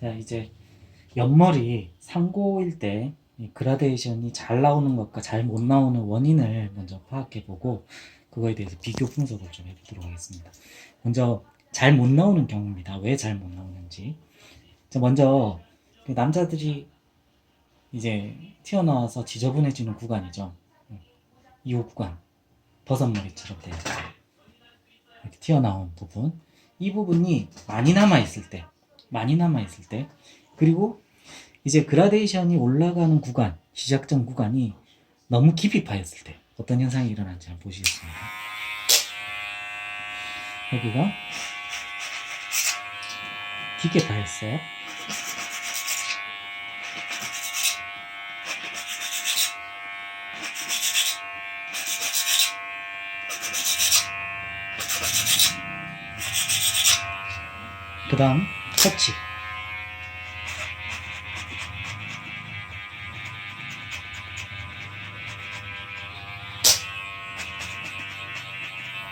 자, 이제 옆머리 상고일 때이 그라데이션이 잘 나오는 것과 잘 못 나오는 원인을 먼저 파악해 보고 그거에 대해서 비교 분석을 좀 해보도록 하겠습니다. 먼저 잘 못 나오는 경우입니다. 왜 잘 못 나오는지. 자, 먼저 그 남자들이 이제 튀어나와서 지저분해지는 구간이죠. 이 구간 버섯머리처럼 돼요. 튀어나온 부분. 이 부분이 많이 남아 있을 때, 많이 남아 있을 때, 그리고 이제 그라데이션이 올라가는 구간, 시작점 구간이 너무 깊이 파였을 때 어떤 현상이 일어나는지 한번 보시겠습니다. 여기가 깊게 파였어요. 그 다음 터치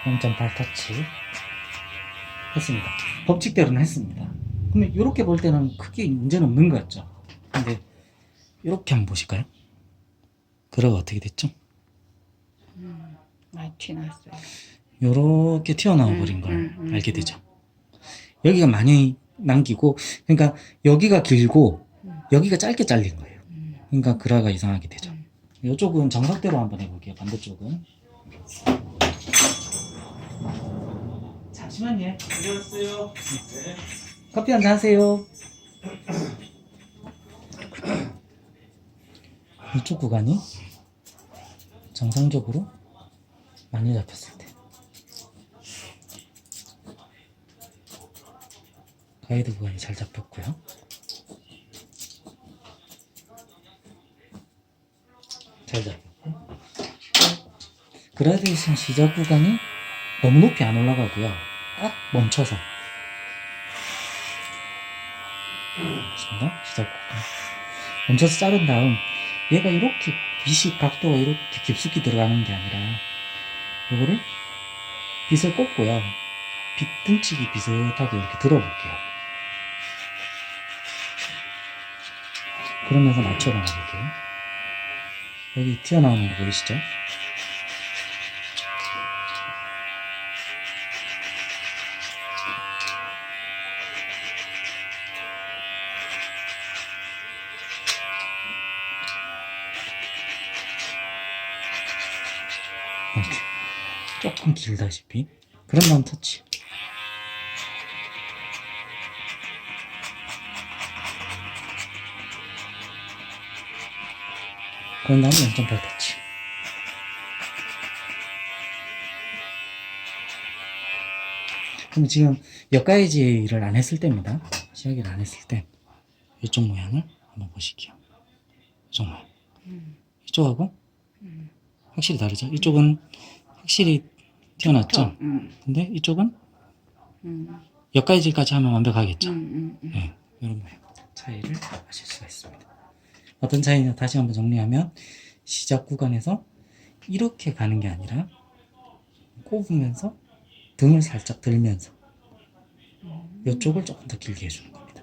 (0.8) 터치 했습니다 법칙대로는 했습니다 근데 이렇게 볼 때는 크게 문제는 없는 것 같죠 근데 이렇게 한번 보실까요 그러가 어떻게 됐죠 많이 튀났어요. 요렇게 튀어나와 버린 음, 걸 음, 음, 알게 음. 되죠. 여기가 많이 남기고, 그러니까 여기가 길고, 음. 여기가 짧게 잘린 거예요. 음. 그러니까 그라가 이상하게 되죠. 음. 이쪽은 정석대로 한번 해볼게요. 반대쪽은. 잠시만요. 안녕하세요. 네. 커피 한잔 하세요. 이쪽 구간이 정상적으로 많이 잡혔을 때. 가이드 구간이 잘 잡혔고요. 잘 잡혔고. 그라데이션 시작 구간이 너무 높이 안 올라가고요. 딱 멈춰서. 좋습니다. 시작 구간. 멈춰서 자른 다음 얘가 이렇게 빗이 각도가 이렇게 깊숙이 들어가는 게 아니라 요거를 빗을 꽂고요. 빗 뭉치기 비슷하게 이렇게 들어볼게요. 그러면서 맞춰 나가볼게요. 여기 튀어나오는 거 보이시죠? 이렇게 조금 길다시피 그런 다음 터치 그런 다음에 0.8 터치 그럼 지금 역가이지를 안 했을 때입니다 시야기를 안 했을 때 이쪽 모양을 한번 보실게요 이쪽 모양 음. 이쪽하고 음. 확실히 다르죠 이쪽은 확실히 튀어났죠 음. 근데 이쪽은 음. 여기까지까지 하면 완벽하겠죠. 음. 음. 네, 이런 모양 차이를 아실 수가 있습니다. 어떤 차이냐 다시 한번 정리하면 시작 구간에서 이렇게 가는 게 아니라 꼽으면서 등을 살짝 들면서 이쪽을 조금 더 길게 해주는 겁니다.